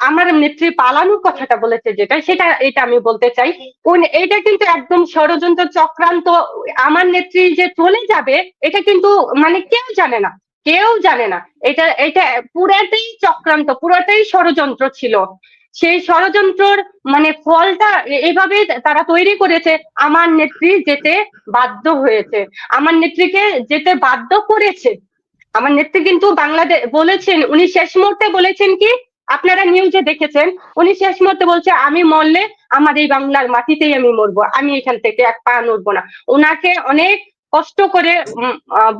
আমার নেত্রী পালানোর কথাটা বলেছে যেটা, সেটা, এটা আমি বলতে চাই। এটা কিন্তু একদম ষড়যন্ত্র চক্রান্ত। আমার নেত্রী যে চলে যাবে, এটা কিন্তু মানে কেউ জানে না। কেউ জানে না। এটা এটা পুরাটাই চক্রান্ত, পুরাটাই ষড়যন্ত্র ছিল। সেই ষড়যন্ত্রর মানে ফলটা এভাবে তারা তৈরি করেছে। আমার নেত্রী যেতে বাধ্য হয়েছে। আমার নেত্রীকে যেতে বাধ্য করেছে। আমার নেত্রী কিন্তু বাংলাদেশ বলেছেন, উনি শেষ মুহূর্তে বলেছেন কি আপনারা নিউজে দেখেছেন, উনি শেষ মুহূর্তে বলছে, আমি মরলে আমার এই বাংলার মাটিতেই আমি মরবো, আমি এখান থেকে এক পা নড়বো না। ওনাকে অনেক কষ্ট করে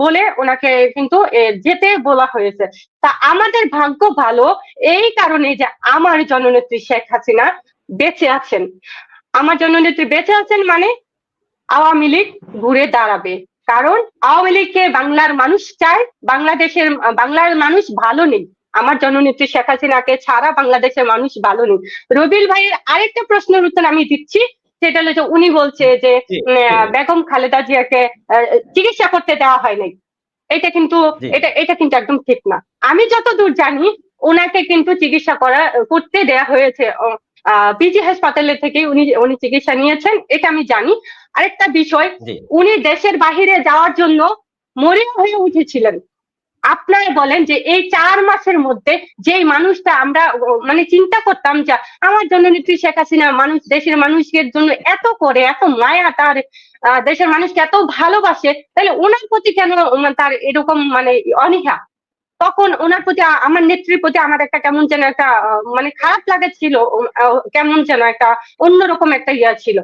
বলে ওনাকে কিন্তু যেতে বলা হয়েছে। তা আমাদের ভাগ্য ভালো এই কারণে যে আমার জননেত্রী শেখ হাসিনা বেঁচে আছেন। আমার জননেত্রী বেঁচে আছেন মানে আওয়ামী লীগ ঘুরে দাঁড়াবে। কারণ আওয়ামী লীগকে বাংলার মানুষ চায়, বাংলাদেশের, বাংলার মানুষ ভালো নেই। আমার জননেত্রী শেখ হাসিনাকে ছাড়া বাংলাদেশের মানুষ ভালো নেই। রবিল ভাইয়ের আরেকটা প্রশ্নের উত্তর আমি দিচ্ছি সেটা হলো যে উনি বলছে যে বেগম খালেদা জিয়াকে চিকিৎসা করতে দেওয়া হয় নাই। এটা কিন্তু এটা এটা কিন্তু একদম ঠিক না। আমি যতদূর জানি ওনাকে কিন্তু চিকিৎসা করা করতে দেয়া হয়েছে। পিজি হাসপাতালে থেকে উনি উনি চিকিৎসা নিয়েছেন এটা আমি জানি। আরেকটা বিষয় উনি দেশের বাহিরে যাওয়ার জন্য মরিয়া হয়ে উঠেছিলেন। আপনারা বলেন যে এই চার মাসের মধ্যে যে মানুষটা আমরা মানে চিন্তা করতাম যে আমার জন্য নেত্রী শেখ হাসিনা মানুষ, দেশের মানুষের জন্য এত করে, এত মায়া তার দেশের মানুষকে এত ভালোবাসে, তাহলে ওনার প্রতি কেন তার এরকম মানে অনীহা? তখন ওনার প্রতি আমার নেত্রীর প্রতি আমার একটা কেমন যেন একটা মানে খারাপ লাগা ছিল কেমন যেন একটা অন্যরকম একটা ইয়া ছিল।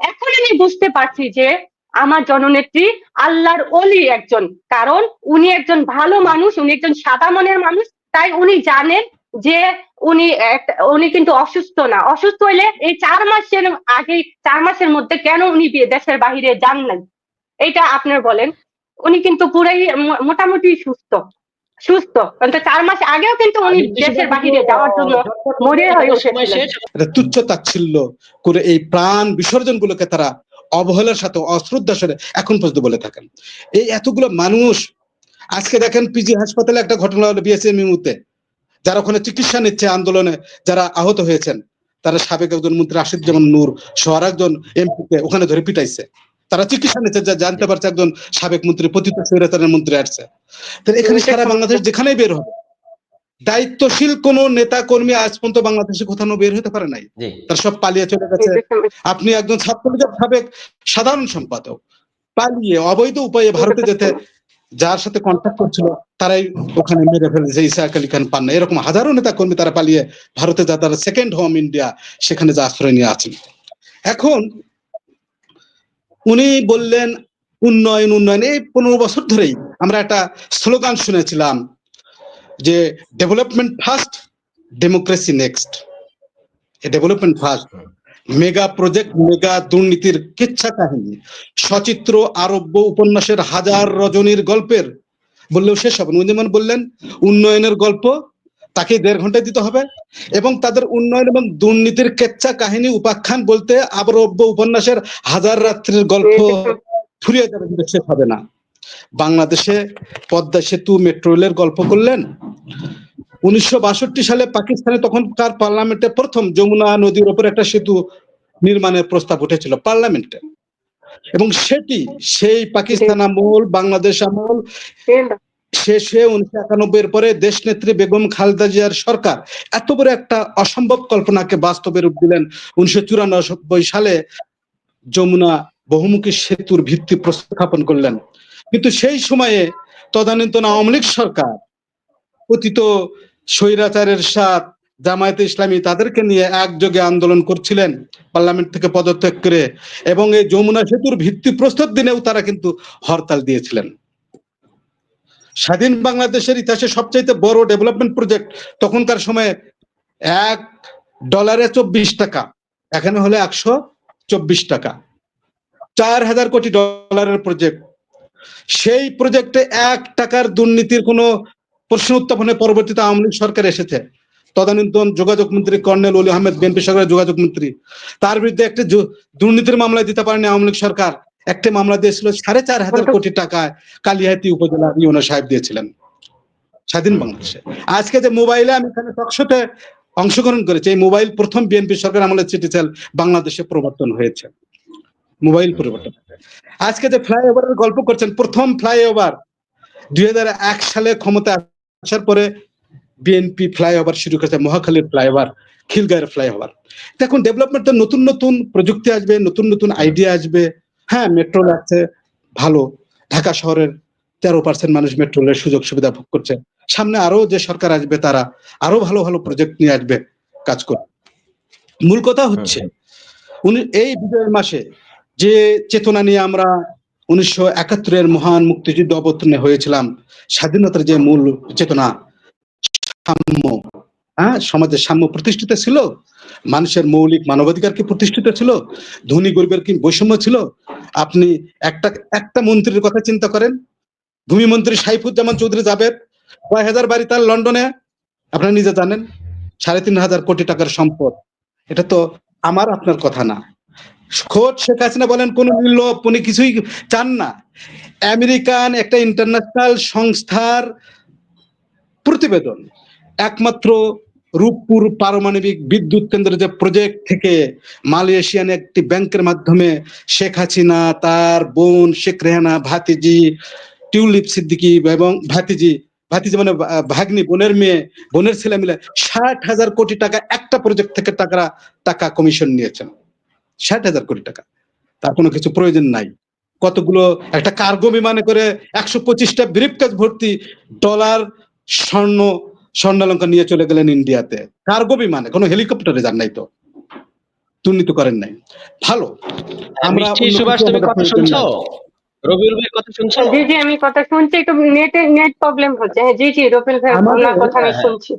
এখন আমি বুঝতে পারছি যে আমার জননেত্রী আল্লাহর অলি একজন। কারণ উনি একজন ভালো মানুষ উনি একজন সাদা মনের মানুষ তাই উনি জানেন যে উনি উনি কিন্তু অসুস্থ না। অসুস্থ হইলে এই চার মাসের আগে চার মাসের মধ্যে কেন উনি দেশের বাহিরে যান নাই? এটা আপনার বলেন। উনি কিন্তু পুরাই মোটামুটি সুস্থ। সুস্থ। কিন্তু চার মাস আগেও কিন্তু উনি দেশের বাহিরে যাওয়ার জন্য মরে হয়ে তুচ্ছ তাচ্ছিল্য করে এই প্রাণ বিসর্জন গুলোকে তারা অবহেলার সাথে অশ্রদ্ধার সাথে এখন পর্যন্ত বলে থাকেন। এই এতগুলো মানুষ, আজকে দেখেন পিজি হাসপাতালে একটা ঘটনা হলো বিএসএমইউতে যারা ওখানে চিকিৎসা নিচ্ছে আন্দোলনে, যারা আহত হয়েছেন, তারা সাবেক একজন মন্ত্রী রাশিদ যেমন নূর সহ একজন এমপিকে ওখানে ধরে পিটাইছে। তারা চিকিৎসা নিচ্ছে, যা জানতে পারছে একজন সাবেক মন্ত্রী, পতিত স্বৈরাচারের মন্ত্রী আসছে। তাহলে এখানে সারা বাংলাদেশ যেখানেই বের হবে দায়িত্বশীল কোন নেতা কর্মী আজ পর্যন্ত বাংলাদেশে কোথাও বের হতে পারে নাই। তার সব পালিয়ে চলে গেছে। আপনি একজন ছাত্রলীগের সাবেক সাধারণ সম্পাদক। পালিয়ে অবৈধ উপায়ে ভারতে যেতে যার সাথে কন্ট্যাক্ট করছিল তারাই ওখানে মেরে ফেলেছে ইসাক আলী খান পান্না এরকম হাজারো নেতা কর্মী তারা পালিয়ে ভারতে যা তারা সেকেন্ড হোম ইন্ডিয়া সেখানে যা আশ্রয় নিয়ে আছেন। এখন উনি বললেন উন্নয়ন উন্নয়ন এই পনেরো বছর ধরেই আমরা একটা স্লোগান শুনেছিলাম যে development first democracy next development first mega project mega দুর্নীতির কিচ্ছা কাহিনী। সচিত্র আরব্য উপন্যাসের হাজার রজনীর গল্পের। বললেও শেষ হবে না। যেমন বললেন উন্নয়নের গল্প তাকে দেড় ঘন্টায় দিতে হবে। এবং তাদের উন্নয়ন এবং দুর্নীতির কেচ্ছা কাহিনী উপাখ্যান বলতে আবরব্য উপন্যাসের হাজার রাত্রির গল্প ফুরিয়ে যাবে কিন্তু শেষ হবে না। বাংলাদেশে পদ্মা সেতু মেট্রো রেলের গল্প করলেন। উনিশশো বাষট্টি সালে পাকিস্তানে তখনকার পার্লামেন্টে প্রথম যমুনা নদীর ওপর একটা সেতু নির্মাণের প্রস্তাব উঠেছিল পার্লামেন্টে। এবং সেটি সেই পাকিস্তান আমল বাংলাদেশ আমল শেষে উনিশশো একানব্বই এর পরে দেশ নেত্রী বেগম খালেদা জিয়ার সরকার এত বড় একটা অসম্ভব কল্পনাকে বাস্তবে রূপ দিলেন। উনিশশো চুরানব্বই সালে যমুনা বহুমুখী সেতুর ভিত্তি প্রস্থাপন করলেন। কিন্তু সেই সময়ে তদানীন্তন আওয়ামী লীগ সরকার, অতীত স্বৈরাচারের সাথ জামায়াতে ইসলামী তাদেরকে নিয়ে একযোগে আন্দোলন করছিলেন পার্লামেন্ট থেকে পদত্যাগ করে এবং এই যমুনা সেতুর ভিত্তি প্রস্তুত দিনেও তারা কিন্তু হরতাল দিয়েছিলেন। স্বাধীন বাংলাদেশের ইতিহাসে সবচাইতে বড় ডেভেলপমেন্ট প্রজেক্ট তখনকার সময়ে এক ডলারে চব্বিশ টাকা, এখানে হলে একশো চব্বিশ টাকা। চার হাজার কোটি ডলারের প্রজেক্ট সেই প্রজেক্টে এক টাকার দুর্নীতির কোনো প্রশ্ন উত্থাপনে পরবর্তীতে আওয়ামী লীগ সরকার এসেছে। তদানীন্তন যোগাযোগ মন্ত্রী কর্নেল অলি আহমেদ বিএনপি সরকারের যোগাযোগ মন্ত্রী। তার বিরুদ্ধে একটি দুর্নীতির মামলা দিতে পারেনি আওয়ামী লীগ সরকার। একটি মামলা দিয়েছিল সাড়ে চার হাজার কোটি টাকায় কালিহাতি উপজেলা ইউনো সাহেব দিয়েছিলেন। স্বাধীন বাংলাদেশে। আজকে যে মোবাইলে আমি এখানে টকশোতে অংশগ্রহণ করেছি এই মোবাইল প্রথম বিএনপি সরকার আমলের চিঠি সেল বাংলাদেশে প্রবর্তন হয়েছে। মোবাইল পরিবর্তন। আজকে যে ফ্লাইওভারের গল্প করছেন প্রথম ফ্লাইওভার দুই সালে ক্ষমতা আসার পরে বিএনপি ফ্লাইওভার শুরু করেছে মহাখালীর ফ্লাইওভার খিলগাঁয়ের ফ্লাইওভার দেখুন ডেভেলপমেন্ট নতুন নতুন প্রযুক্তি আসবে নতুন নতুন আইডিয়া আসবে। হ্যাঁ মেট্রো লাগছে ভালো। ঢাকা শহরের তেরো পার্সেন্ট মানুষ মেট্রো রেলের সুযোগ সুবিধা ভোগ করছে। সামনে আরও যে সরকার আসবে তারা আরও ভালো ভালো প্রজেক্ট নিয়ে আসবে কাজ করবে। মূল কথা হচ্ছে উনি এই বিজয়ের মাসে যে চেতনা নিয়ে আমরা উনিশশো একাত্তরের মহান মুক্তিযুদ্ধ অবতীর্ণ হয়েছিলাম, স্বাধীনতার যে মূল চেতনা, সাম্য হ্যাঁ সমাজের সাম্য প্রতিষ্ঠিত ছিল, মানুষের মৌলিক মানবাধিকার কি প্রতিষ্ঠিত ছিল, ধনী, গরিবের কি বৈষম্য ছিল? আপনি একটা একটা মন্ত্রীর কথা চিন্তা করেন। ভূমি মন্ত্রী সাইফুজ্জামান চৌধুরী জাবেদ কয় হাজার বাড়ি তার লন্ডনে, আপনারা নিজে জানেন, সাড়ে তিন হাজার কোটি টাকার সম্পদ। এটা তো আমার, আপনার কথা না। খোদ শেখ হাসিনা বলেন, কোন মূল্য উনি কিছুই চান না। আমেরিকান একটা ইন্টারন্যাশনাল সংস্থার প্রতিবেদন, একমাত্র রূপপুর পারমাণবিক বিদ্যুৎ কেন্দ্রের যে প্রজেক্ট থেকে মালয়েশিয়ান একটি ব্যাংকের মাধ্যমে শেখ হাসিনা, তার বোন শেখ রেহানা, ভাতিজি টিউলিপ সিদ্দিকি এবং ভাতিজি ভাতিজি মানে ভাগ্নি, বোনের মেয়ে, বোনের ছেলে মিলে ষাট হাজার কোটি টাকা একটা প্রজেক্ট থেকে টাকা টাকা কমিশন নিয়েছেন। ষাট হাজার কোটি টাকা। তার কোনো কিছু প্রয়োজন নাই। কতগুলো একটা কার্গো বিমানে করে একশো পঁচিশটা ব্রিফ কাজ ভর্তি ডলার স্বর্ণ স্বর্ণালঙ্কার নিয়ে চলে গেলেন ইন্ডিয়াতে। কার্গো বিমানে কোনো হেলিকপ্টারে যান নাই তো। দুর্নীতি করেন নাই। ভালো। আমরা মিষ্টি সুভাষ তুমি কথা শুনছো। রবিউল ভাই কথা শুনছো? জি জি আমি কথা শুনছি একটু নেটে নেট প্রবলেম হচ্ছে। হ্যাঁ জি জি রবিল ভাই আপনার কথা আমি হ্যাঁ, শুনছি।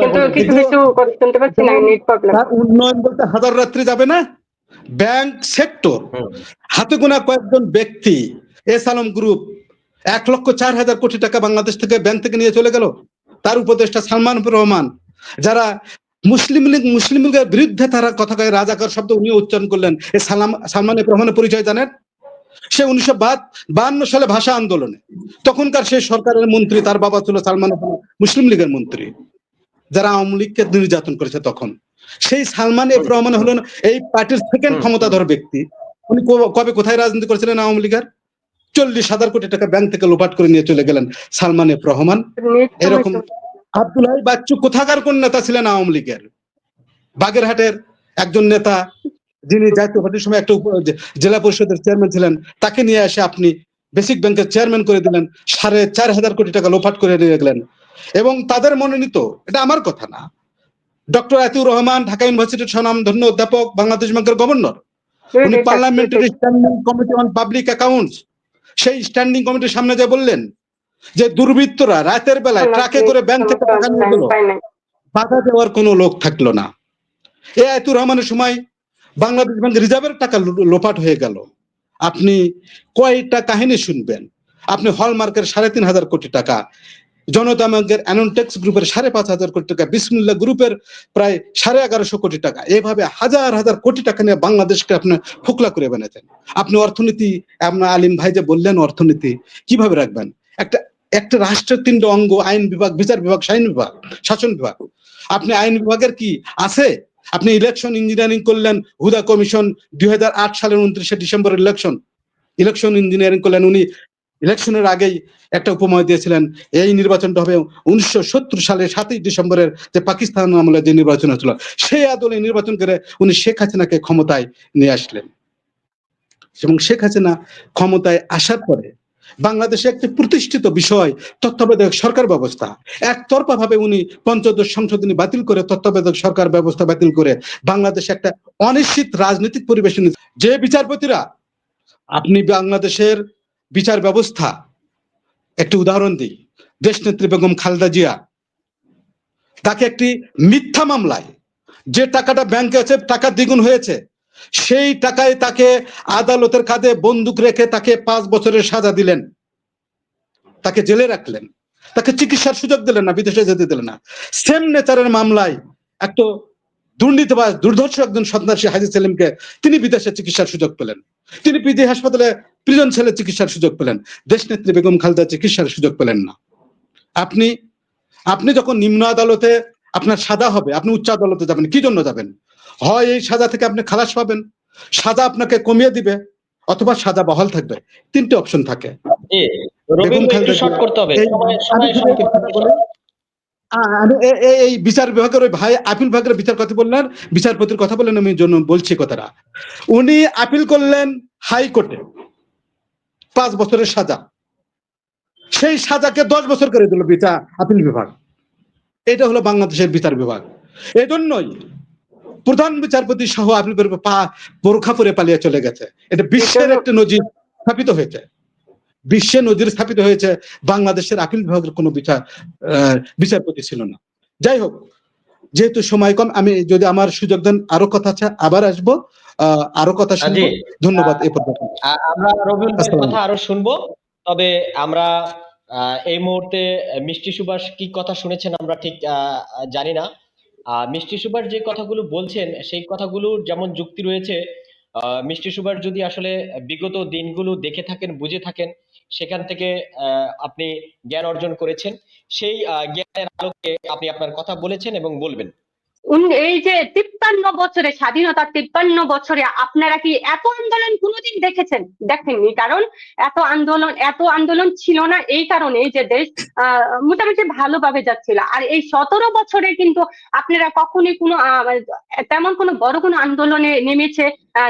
কিন্তু কিছু কিছু কথা শুনতে পাচ্ছি না নেট প্রবলেম উন্নয়ন বলতে হাজার রাত্রি যাবে না? Bank sector. হাতে গোনা কয়েকজন ব্যক্তি এস আলম গ্রুপ এক লক্ষ চার হাজার কোটি টাকা বাংলাদেশ থেকে ব্যাংক থেকে নিয়ে চলে গেল। তার উপদেষ্টা সালমান রহমান যারা মুসলিম লীগ মুসলিম লীগের বিরুদ্ধে তারা কথা কয় রাজাকার শব্দ উনি উচ্চারণ করলেন। এই সালাম সালমান রহমানের পরিচয় জানেন? সে উনিশশো বান্ন সালে ভাষা আন্দোলনে। তখনকার সেই সরকারের মন্ত্রী তার বাবা ছিল সালমান মুসলিম লীগের মন্ত্রী যারা আওয়ামী লীগকে নির্যাতন করেছে তখন। সেই সালমান এফ রহমান হলেন এই পার্টির সেকেন্ড ক্ষমতাধর ব্যক্তি। উনি কবে- কোথায় রাজনীতি করেছিলেন আওয়ামী লীগের? চল্লিশ হাজার কোটি টাকা ব্যাংক থেকে লোপাট করে নিয়ে চলে গেলেন সালমান এফ রহমান এরকম আব্দুল্লাহ বাচ্চু কোথাকার কোন নেতা ছিলেন আওয়ামী লীগের? বাগেরহাটের একজন নেতা যিনি জাতীয় পার্টির সময় একটা জেলা পরিষদের চেয়ারম্যান ছিলেন তাকে নিয়ে এসে আপনি বেসিক ব্যাংকের চেয়ারম্যান করে দিলেন সাড়ে চার হাজার কোটি টাকা লোপাট করে নিয়ে গেলেন। এবং তাদের মনোনীত এটা আমার কথা না। ডক্টর আতিউর রহমান ঢাকা ইউনিভার্সিটির স্বনামধন্য অধ্যাপক বাংলাদেশ ব্যাংকের গভর্নর। উনি parliamentary standing committee on public accounts সেই স্ট্যান্ডিং কমিটির সামনে যে বললেন যে দুর্বৃত্তরা রাতের বেলায় ট্রাকে করে ব্যাংক থেকে টাকা নিয়ে গেল। বাধা দেওয়ার কোনো লোক থাকল না। এ আয়তুর রহমানের সময় বাংলাদেশ ব্যাংক রিজার্ভের টাকা লোপাট হয়ে গেল। আপনি কয়টা কাহিনী শুনবেন? আপনি হলমার্কের সাড়ে তিন হাজার কোটি টাকা জনতা ব্যাংকের অ্যানোটেক্স গ্রুপের সাড়ে পাঁচ হাজার কোটি টাকা, বিসমুল্লাহ গ্রুপের প্রায় সাড়ে এগারোশো কোটি টাকা। এভাবে হাজার হাজার কোটি টাকা নিয়ে বাংলাদেশকে আপনি ফোকলা করে বানাতেন আপনি অর্থনীতি, আপনার আলিম ভাই যে বললেন অর্থনীতি, কীভাবে রাখবেন? একটা একটা রাষ্ট্রের তিনটে অঙ্গ, আইন বিভাগ, বিচার বিভাগ, শাসন বিভাগ শাসন বিভাগ। আপনি আইন বিভাগের কি আছে? আপনি ইলেকশন ইঞ্জিনিয়ারিং করলেন হুদা কমিশন দুই হাজার আট সালের উনত্রিশে ডিসেম্বর ইলেকশন ইলেকশন ইঞ্জিনিয়ারিং করলেন উনি ইলেকশনের আগেই একটা উপময় দিয়েছিলেন, এই নির্বাচনটা হবে উনিশশো সত্তর সালের সাতই ডিসেম্বরের যে পাকিস্তান আমলে যে নির্বাচন হয়েছিল, সেই আদলে নির্বাচন করে উনি শেখ হাসিনাকে ক্ষমতায় নিয়ে আসলেন। এবং শেখ হাসিনা ক্ষমতায় আসার পরে বাংলাদেশে একটি প্রতিষ্ঠিত বিষয়, তত্ত্বাবধায়ক সরকার ব্যবস্থা। একতরফা ভাবে উনি পঞ্চদশ সংশোধনী বাতিল করে তত্ত্বাবধায়ক সরকার ব্যবস্থা বাতিল করে বাংলাদেশে একটা অনিশ্চিত রাজনৈতিক পরিবেশ যে বিচারপতিরা, আপনি বাংলাদেশের বিচার ব্যবস্থা। একটি উদাহরণ দিই। দেশনেত্রী বেগম খালেদা জিয়া, তাকে একটি মিথ্যা মামলায় যে টাকাটা ব্যাংকে আছে, টাকা দ্বিগুণ হয়েছে, সেই টাকায় তাকে আদালতের কাঁধে বন্দুক রেখে তাকে পাঁচ বছরের সাজা দিলেন। তাকে জেলে রাখলেন। তাকে চিকিৎসার সুযোগ দিলেন না, বিদেশে যেতে দিলেন না। সেম নেচারের মামলায় একটা দুর্নীতিবাজ, দুর্ধর্ষ একজন সন্ত্রাসী হাজি সেলিমকে তিনি বিদেশে চিকিৎসার সুযোগ পেলেন। তিনি পিজি হাসপাতালে প্রিজন ছেলে চিকিৎসার সুযোগ পেলেন। দেশনেত্রী বেগম খালেদা চিকিৎসার সুযোগ পেলেন না। আপনি আপনি যখন নিম্ন আদালতে আপনার সাজা হবে আপনি উচ্চ আদালতে যাবেন কি জন্য যাবেন? হয় এই সাজা থেকে আপনি খালাস পাবেন সাজা আপনাকে কমিয়ে দিবে অথবা সাজা বহাল থাকবে তিনটে অপশন থাকে। এই বিচার বিভাগের ওই ভাই আপিল বিভাগের বিচার কথা বললেন বিচারপতির কথা বললেন আমি জন্য বলছি কথাটা। উনি আপিল করলেন হাইকোর্টে। পাঁচ বছরের সাজা। সেই সাজাকে দশ বছর করে দিল বিচার আপিল বিভাগ। এটা হলো বাংলাদেশের বিচার বিভাগ। এজন্যই প্রধান বিচারপতি সহ আপিল বিভাগ পা বোরখা পরে পালিয়ে চলে গেছে। এটা বিশ্বের একটা নজির স্থাপিত হয়েছে। বিশ্বে নজির স্থাপিত হয়েছে। বাংলাদেশের আপিল বিভাগের কোনো বিচার আহ, বিচারপতি ছিল না। যাই হোক যেহেতু সময় কম আমি যদি আমার সুযোগ দেন আরও কথা আছে আবার আসব। আরও কথা শুনব? ধন্যবাদ এ পর্যন্ত। আমরা রবিউল কথা আরও শুনব তবে আমরা এই মুহূর্তে মিষ্টি সুভাষ কি কথা শুনেছেন আমরা ঠিক জানি না। মিষ্টি সুভাষ যে কথাগুলো বলছেন সেই কথাগুলোর যেমন যুক্তি রয়েছে আহ, মিষ্টি সুভাষ যদি আসলে বিগত দিনগুলো দেখে থাকেন বুঝে থাকেন সেখান থেকে আহ, আপনি জ্ঞান অর্জন করেছেন। সেই জ্ঞানের আলোকে আপনি আপনার কথা বলেছেন এবং বলবেন। এই যে তিপ্পান্ন বছরে স্বাধীনতা তিপ্পান্ন বছরে আপনারা কি এত আন্দোলন কোনোদিন দেখেছেন? দেখেননি কারণ এত আন্দোলন এত আন্দোলন ছিল না এই কারণে যে দেশ মোটামুটি ভালোভাবে যাচ্ছিল। আর এই সতেরো বছরে কিন্তু আপনারা কখনোই কোনো আহ, তেমন কোনো বড় কোনো আন্দোলনে নেমেছে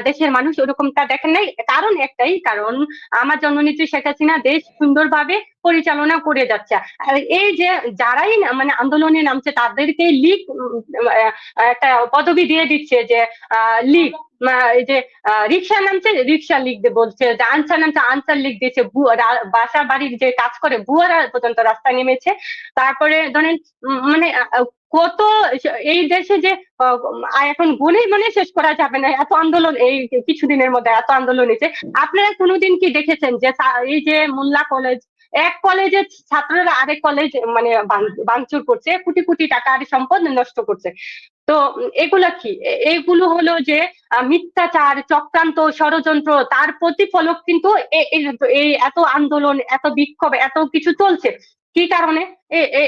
দেশের মানুষ ওরকমটা দেখেন নাই। কারণ একটাই কারণ আমার জন্মনেত্রী শেখ হাসিনা দেশ সুন্দরভাবে পরিচালনা করে যাচ্ছে। এই যে যারাই মানে আন্দোলনে নামছে, তাদেরকে লিগ একটা পদবি দিয়ে দিচ্ছে যে লিগ যে রিক্সা নামছে, রিক্সা লিগ বলছে যে, আনসার নামছে, আনসার লিখ দিয়েছে বাসা বাড়ির যে কাজ করে, ভুয়ারা পর্যন্ত রাস্তায় নেমেছে। তারপরে ধরেন মানে কত এই দেশে যে এখন গুনে মানে শেষ করা যাবে না, এত আন্দোলন, এই কিছুদিনের মধ্যে এত আন্দোলন হয়েছে। আপনারা কোনোদিন কি দেখেছেন যে এই যে মোল্লা কলেজ এক কলেজের ছাত্ররা আরেক কলেজ মানে ভাঙ- ভাঙচুর করছে, কোটি কোটি টাকার সম্পদ নষ্ট করছে। তো এগুলো কি? এগুলো হলো যে মিথ্যাচার, চক্রান্ত, ষড়যন্ত্র, তার প্রতিফলক কিন্তু এই এত আন্দোলন, এত বিক্ষোভ, এত কিছু চলছে। কি কারণে?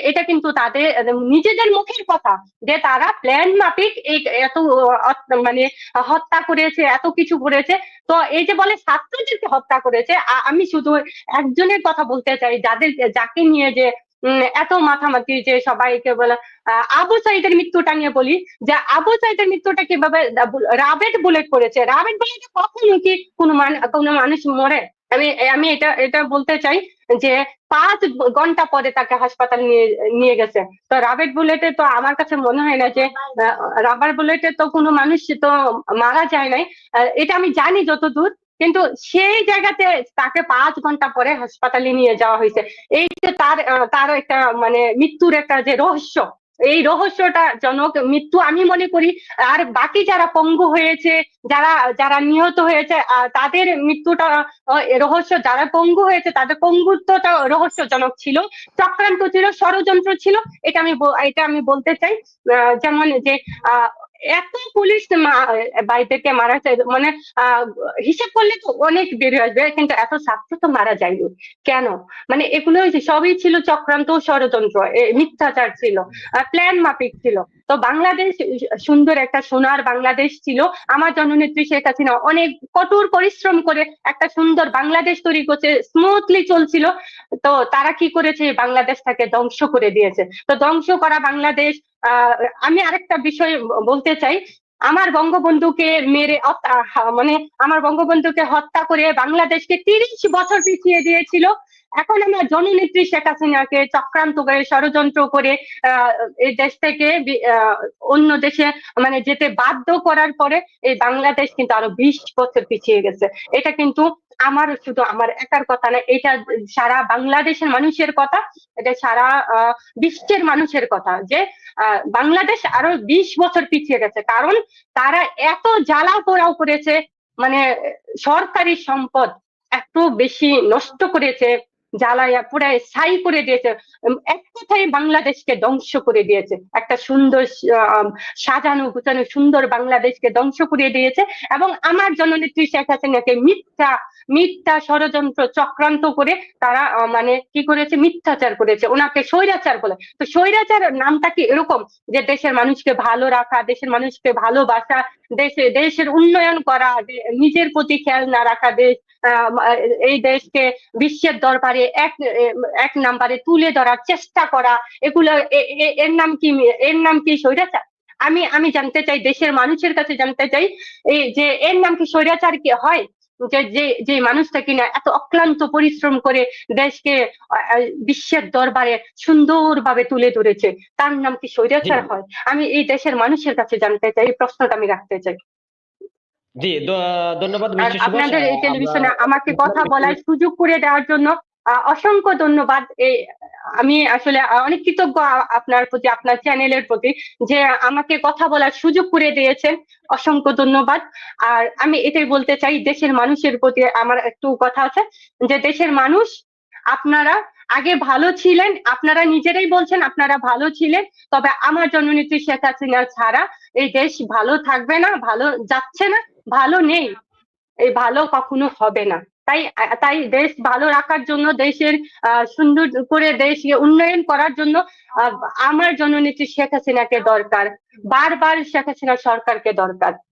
এটা কিন্তু তাদের, নিজেদের মুখের কথা যে তারা প্ল্যান মাফিক এত মানে হত্যা করেছে, এত কিছু করেছে। তো এই যে বলে ছাত্রদেরকে হত্যা করেছে আমি শুধু একজনের কথা বলতে চাই, যাদের, যাকে নিয়ে যে এত মাথামাতি যে সবাইকে বলে আবু সাইদের মৃত্যুটা নিয়ে বলি, যে আবু সাইদের মৃত্যুটা কীভাবে রাবেট বুলেট করেছে? রাবেট বুলেট কখনো কি কোনো কোনো মানুষ মরে? আমি আমি এটা এটা বলতে চাই যে পাঁচ ঘণ্টা পরে তাকে হাসপাতাল নিয়ে নিয়ে গেছে। তো রাবেট বুলেটে তো আমার কাছে মনে হয় না যে রাবার বুলেটে তো কোনো মানুষ তো মারা যায় নাই। এটা আমি জানি যতদূর, কিন্তু সেই জায়গাতে তাকে পাঁচ ঘণ্টা পরে হাসপাতালে নিয়ে যাওয়া হয়েছে। এই যে তার তার একটা মানে মৃত্যুর একটা যে রহস্য এই রহস্যটা জনক মৃত্যু আমি মনে করি আর বাকি যারা পঙ্গু হয়েছে যারা যারা নিহত হয়েছে তাদের মৃত্যুটা রহস্য যারা পঙ্গু হয়েছে তাদের পঙ্গুত্বটা রহস্যজনক ছিল। চক্রান্ত ছিল ষড়যন্ত্র ছিল। এটা আমি এটা আমি বলতে চাই। যেমন যে আহ, এত পুলিশ ভাইদেরকে মারা যায় মানে হিসাব করলে তো অনেক বেরিয়ে আসবে, কিন্তু এত ছাত্র তো মারা যায়নি। কেন? মানে এগুলো সবই ছিল চক্রান্ত ষড়যন্ত্র মিথ্যাচার ছিল প্ল্যান মাফিক ছিল। তো বাংলাদেশ সুন্দর একটা সোনার বাংলাদেশ ছিল। আমার জননেত্রী শেখ হাসিনা অনেক কঠোর পরিশ্রম করে একটা সুন্দর বাংলাদেশ তৈরি করছে স্মুথলি চলছিল। তো তারা কি করেছে? বাংলাদেশটাকে ধ্বংস করে দিয়েছে। তো ধ্বংস করা বাংলাদেশ আমি আরেকটা বিষয় বলতে চাই আমার বঙ্গবন্ধুকে মেরে মানে আমার বঙ্গবন্ধুকে হত্যা করে বাংলাদেশকে তিরিশ বছর পিছিয়ে দিয়েছিল। এখন আমরা জননেত্রী শেখ হাসিনাকে চক্রান্ত করে, ষড়যন্ত্র করে এই দেশ থেকে অন্য দেশে মানে যেতে বাধ্য করার পরে এই বাংলাদেশ কিন্তু আরও বিশ বছর পিছিয়ে গেছে। এটা কিন্তু আমার শুধু আমার একার কথা না, এটা সারা বাংলাদেশের মানুষের কথা, এটা সারা বিশ্বের মানুষের কথা যে বাংলাদেশ আরও বিশ বছর পিছিয়ে গেছে। কারণ তারা এত জ্বালা পোড়াও করেছে মানে সরকারি সম্পদ এত বেশি নষ্ট করেছে জ্বালাইয়া পুরাই ছাই করে দিয়েছে। এক কথায় বাংলাদেশকে ধ্বংস করে দিয়েছে। একটা সুন্দর সাজানো, গুছানো সুন্দর বাংলাদেশকে ধ্বংস করে দিয়েছে এবং আমার জননেত্রী শেখ হাসিনাকে মিথ্যা মিথ্যা ষড়যন্ত্র চক্রান্ত করে তারা মানে কি করেছে? মিথ্যাচার করেছে। ওনাকে স্বৈরাচার বলে। তো স্বৈরাচার নামটা কি এরকম? যে দেশের মানুষকে ভালো রাখা, দেশের মানুষকে ভালোবাসা, দেশে, দেশের উন্নয়ন করা নিজের প্রতি খেয়াল না রাখা, দেশ এই দেশকে বিশ্বের দরবারে এক এক নাম্বারে তুলে ধরার চেষ্টা করা এগুলো এর নাম কি এর নাম কি স্বৈরাচার? আমি আমি জানতে চাই দেশের মানুষের কাছে জানতে চাই এই যে এর নাম কি স্বৈরাচার কি হয়? যে যে যে মানুষটা কিনা এত অক্লান্ত পরিশ্রম করে দেশকে বিশ্বের দরবারে সুন্দরভাবে তুলে ধরেছে তার নাম কি স্বৈরাচার হয়? আমি এই দেশের মানুষের কাছে জানতে চাই এই প্রশ্নটা আমি রাখতে চাই। জি ধন্যবাদ আপনাদের এই টেলিভিশনে আমাকে কথা বলার সুযোগ করে দেওয়ার জন্য অসংখ্য ধন্যবাদ। আমি আসলে অনেক কৃতজ্ঞ আপনার প্রতি, আপনার চ্যানেলের প্রতি যে আমাকে কথা বলার সুযোগ করে দিয়েছেন। অসংখ্য ধন্যবাদ। আর আমি এটাই বলতে চাই, দেশের মানুষের প্রতি আমার একটু কথা আছে যে দেশের মানুষ, আপনারা আগে ভালো ছিলেন, আপনারা নিজেরাই বলছেন আপনারা ভালো ছিলেন, তবে আমার জননেত্রী শেখ হাসিনা ছাড়া এই দেশ ভালো থাকবে না, ভালো যাচ্ছে না, ভালো নেই। এই ভালো কখনো হবে না। তাই তাই দেশ ভালো রাখার জন্য, দেশের সুন্দর করে দেশকে উন্নয়ন করার জন্য আমার জননেত্রী শেখ হাসিনাকে দরকার। বারবার শেখ হাসিনা সরকারকে দরকার।